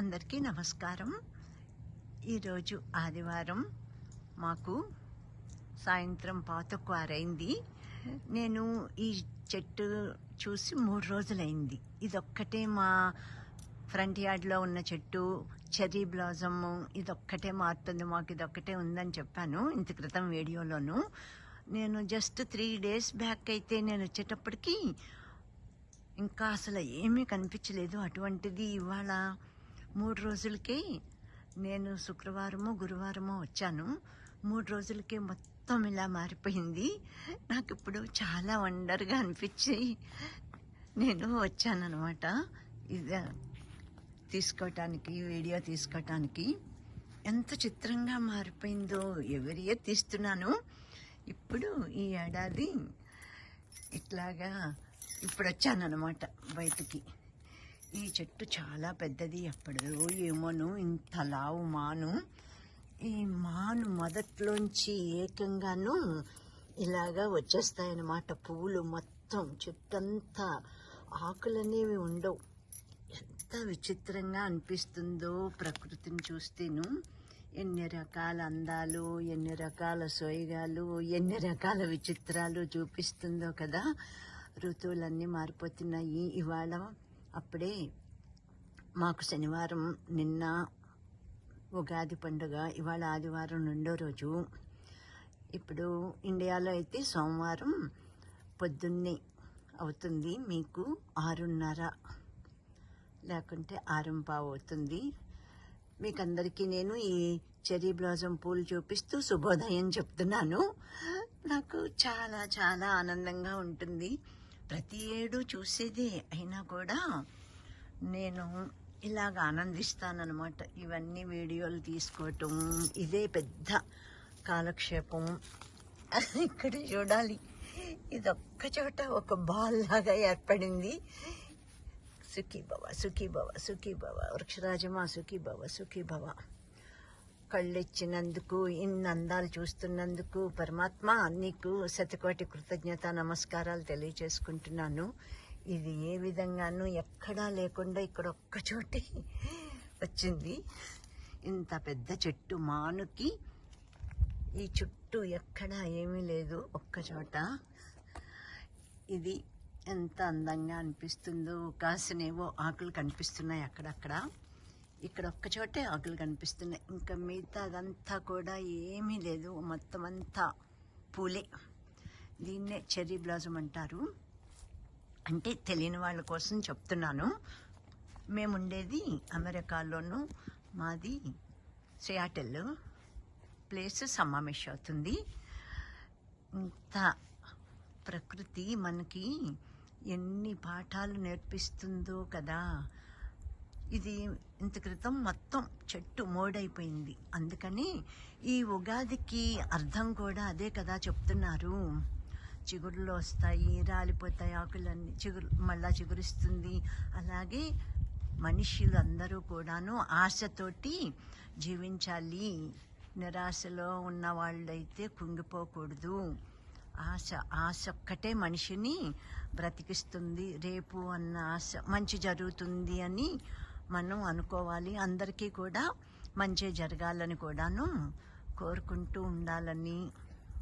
అందరికీ నమస్కారం. ఈరోజు ఆదివారం మాకు సాయంత్రం పాతకువారైంది. నేను ఈ చెట్టు చూసి మూడు రోజులైంది. ఇదొక్కటే మా ఫ్రంట్ యార్డ్లో ఉన్న చెట్టు చెర్రీ బ్లాజమ్ ఇదొక్కటే మారుతుంది మాకు ఇదొక్కటే ఉందని చెప్పాను ఇంత క్రితం వీడియోలోను. నేను జస్ట్ త్రీ డేస్ బ్యాక్ అయితే నేను వచ్చేటప్పటికి ఇంకా అసలు ఏమీ కనిపించలేదు. అటువంటిది ఇవాళ మూడు రోజులకి నేను శుక్రవారము గురువారము వచ్చాను. మూడు రోజులకే మొత్తం ఇలా మారిపోయింది. నాకు ఇప్పుడు చాలా వండర్గా అనిపించి నేను వచ్చానన్నమాట. ఇది తీసుకోవటానికి వీడియో తీసుకోవటానికి ఎంత చిత్రంగా మారిపోయిందో ఎవరి తీస్తున్నాను. ఇప్పుడు ఈ ఏడాది ఇట్లాగా ఇప్పుడు వచ్చానమాట బయటికి. ఈ చెట్టు చాలా పెద్దది ఎప్పటిదో ఏమోను ఇంత లావు మాను ఈ మాను మొదట్లోంచి ఏకంగాను ఇలాగా వచ్చేస్తాయన్నమాట. పువ్వులు మొత్తం చెట్టంతా ఆకులనేవి ఉండవు. ఎంత విచిత్రంగా అనిపిస్తుందో ప్రకృతిని చూస్తేను. ఎన్ని రకాల అందాలు ఎన్ని రకాల సోయగాలు ఎన్ని రకాల విచిత్రాలు చూపిస్తుందో కదా. ఋతువులన్నీ మారిపోతున్నాయి. ఇవాళ అప్పుడే మాకు శనివారం నిన్న ఉగాది పండుగ ఇవాళ ఆదివారం రెండో రోజు. ఇప్పుడు ఇండియాలో అయితే సోమవారం పొద్దున్నే అవుతుంది మీకు ఆరున్నర లేకుంటే ఆరంపావు అవుతుంది. మీకు అందరికీ నేను ఈ చెరీ బ్లాజం పూలు చూపిస్తూ శుభోదయం చెప్తున్నాను. నాకు చాలా చాలా ఆనందంగా ఉంటుంది. ప్రతి ఏడు చూసేదే అయినా కూడా నేను ఇలాగ ఆనందిస్తానన్నమాట. ఇవన్నీ వీడియోలు తీసుకోవటం ఇదే పెద్ద కాలక్షేపం. ఇక్కడ చూడాలి. ఇదొక్క చోట ఒక బాల్ లాగా ఏర్పడింది. సుఖీ భవ సుఖీ భవ సుఖీ భవ వృక్షరాజమా సుఖీ భవ సుఖీ భవ కళ్ళిచ్చినందుకు ఇన్ని అందాలు చూస్తున్నందుకు పరమాత్మ నీకు శతకోటి కృతజ్ఞత నమస్కారాలు తెలియచేసుకుంటున్నాను ఇది ఏ విధంగానూ ఎక్కడా లేకుండా ఇక్కడ ఒక్క చోటే వచ్చింది. ఇంత పెద్ద చెట్టు మానుకి ఈ చుట్టూ ఎక్కడా ఏమీ లేదు ఒక్క చోట. ఇది ఎంత అందంగా అనిపిస్తుందో కాసినేవో ఆకులు కనిపిస్తున్నాయి అక్కడక్కడ. ఇక్కడ ఒక్క చోటే ఆకులు కనిపిస్తున్నాయి. ఇంకా మిగతా అదంతా కూడా ఏమీ లేదు. మొత్తం అంతా పూలే. దీన్నే చెర్రీ బ్లాజం అంటారు. అంటే తెలియని వాళ్ళ కోసం చెప్తున్నాను. మేము ఉండేది అమెరికాలోను మాది సియాటెల్. ప్లేస్ సమావేశం అవుతుంది. ఇంత ప్రకృతి మనకి ఎన్ని పాఠాలు నేర్పిస్తుందో కదా. ఇది ఇంత క్రితం మొత్తం చెట్టు మోడైపోయింది. అందుకని ఈ ఉగాదికి అర్థం కూడా అదే కదా చెప్తున్నారు. చిగురులు వస్తాయి రాలిపోతాయి ఆకులన్నీ చిగురు మళ్ళా చిగురిస్తుంది. అలాగే మనుషులు అందరూ కూడాను ఆశతోటి జీవించాలి. నిరాశలో ఉన్న వాళ్ళైతే కుంగిపోకూడదు. ఆశ ఆశ ఒక్కటే మనిషిని బ్రతికిస్తుంది. రేపు అన్న ఆశ మంచి జరుగుతుంది అని మనం అనుకోవాలి. అందరికీ కూడా మంచి జరగాలని కూడాను కోరుకుంటూ ఉండాలని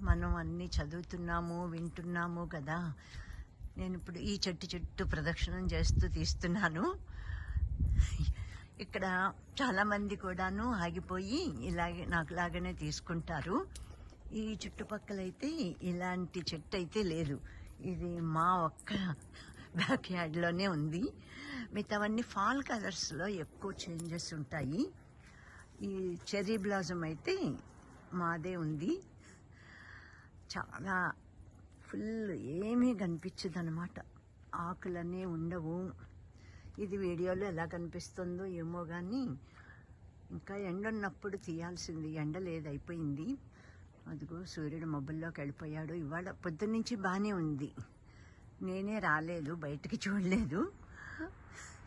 మనం అన్నీ చదువుతున్నాము వింటున్నాము కదా. నేను ఇప్పుడు ఈ చెట్టు చెట్టు ప్రదక్షిణం చేస్తూ తీస్తున్నాను. ఇక్కడ చాలామంది కూడాను ఆగిపోయి ఇలాగే నాకు లాగానే తీసుకుంటారు. ఈ చుట్టుపక్కలైతే ఇలాంటి చెట్టు అయితే లేదు. ఇది మా ఒక్క బ్యాక్ యార్డ్లోనే ఉంది. మిగతావన్నీ ఫాల్ కలర్స్లో ఎక్కువ చేంజెస్ ఉంటాయి. ఈ చెర్రీ బ్లాజం అయితే మాదే ఉంది. చాలా ఫుల్ ఏమీ కనిపించదు అనమాట ఉండవు. ఇది వీడియోలో ఎలా కనిపిస్తుందో ఏమో కానీ ఇంకా ఎండ ఉన్నప్పుడు తీయాల్సింది. ఎండ లేదు అయిపోయింది. అదిగో సూర్యుడు మబ్బుల్లోకి వెళ్ళిపోయాడు. ఇవాళ పొద్దున్నుంచి బాగానే ఉంది. నేనే రాలేదు బయటికి చూడలేదు.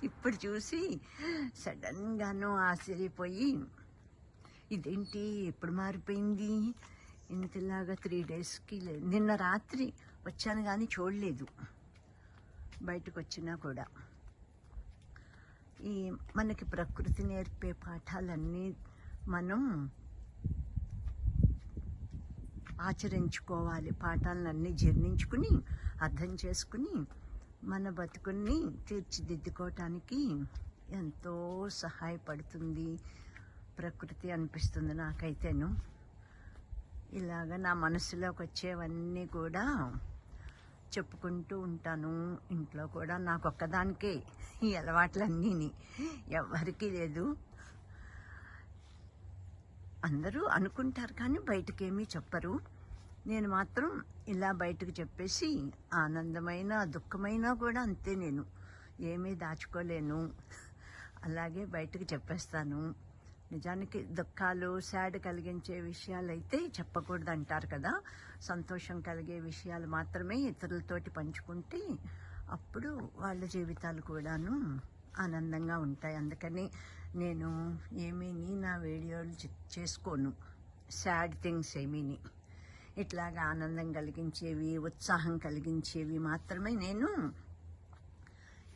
ఇప్పుడు చూసి సడన్గాను ఆశ్చర్యపోయి ఇదేంటి ఎప్పుడు మారిపోయింది? ఇంతలాగా త్రీ డేస్కి లేదు నిన్న రాత్రి వచ్చాను కానీ చూడలేదు. బయటకు వచ్చినా కూడా. ఈ మనకి ప్రకృతి నేర్పే పాఠాలన్నీ మనం ఆచరించుకోవాలి. పాఠాలన్నీ జీర్ణించుకుని అర్థం చేసుకుని మన బతుకుని తీర్చిదిద్దుకోవటానికి ఎంతో సహాయపడుతుంది. ప్రకృతి అనిపిస్తుంది నాకైతేను. ఇలాగ నా మనసులోకి వచ్చేవన్నీ కూడా చెప్పుకుంటూ ఉంటాను. ఇంట్లో కూడా నాకు ఒక్కదానికే ఈ అలవాట్లన్నీ ఎవరికీ లేదు. అందరూ అనుకుంటారు కానీ బయటకేమీ చెప్పరు. నేను మాత్రం ఇలా బయటకు చెప్పేసి ఆనందమైన దుఃఖమైనా కూడా అంతే నేను. ఏమీ దాచుకోలేను. అలాగే బయటకు చెప్పేస్తాను. నిజానికి దుఃఖాలు శాడ్ కలిగించే విషయాలు అయితే చెప్పకూడదు అంటారు కదా. సంతోషం కలిగే విషయాలు మాత్రమే ఇతరులతోటి పంచుకుంటే అప్పుడు వాళ్ళ జీవితాలు కూడాను ఆనందంగా ఉంటాయి. అందుకని నేను ఏమీని నా వీడియోలు చేసుకోను. సాడ్ థింగ్స్ ఏమీని. ఇట్లాగా ఆనందం కలిగించేవి ఉత్సాహం కలిగించేవి మాత్రమే నేను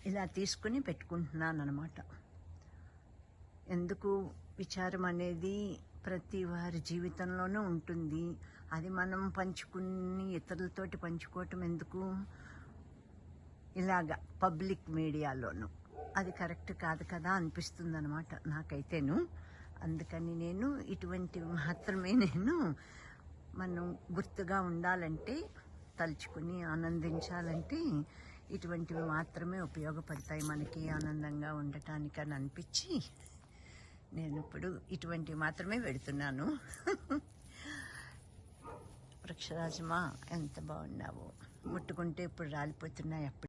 ఇలా తీసుకుని పెట్టుకుంటున్నాను అనమాట ఎందుకు? విచారం అనేది ప్రతి వారి జీవితంలోనూ ఉంటుంది. అది మనం పంచుకుని ఇతరులతోటి పంచుకోవటం ఎందుకు? ఇలాగా పబ్లిక్ మీడియాలోను. అది కరెక్ట్ కాదు కదా అనిపిస్తుంది అనమాట నాకైతేను. అందుకని నేను ఇటువంటివి మాత్రమే నేను మనం గుర్తుగా ఉండాలంటే తలుచుకుని ఆనందించాలంటే ఇటువంటివి మాత్రమే ఉపయోగపడతాయి. మనకి ఆనందంగా ఉండటానికి అని అనిపించి నేను ఇప్పుడు ఇటువంటివి మాత్రమే పెడుతున్నాను. వృక్షరాజమా ఎంత బాగున్నావు? ముట్టుకుంటే ఇప్పుడు రాలిపోతున్నాయి అప్పుడు.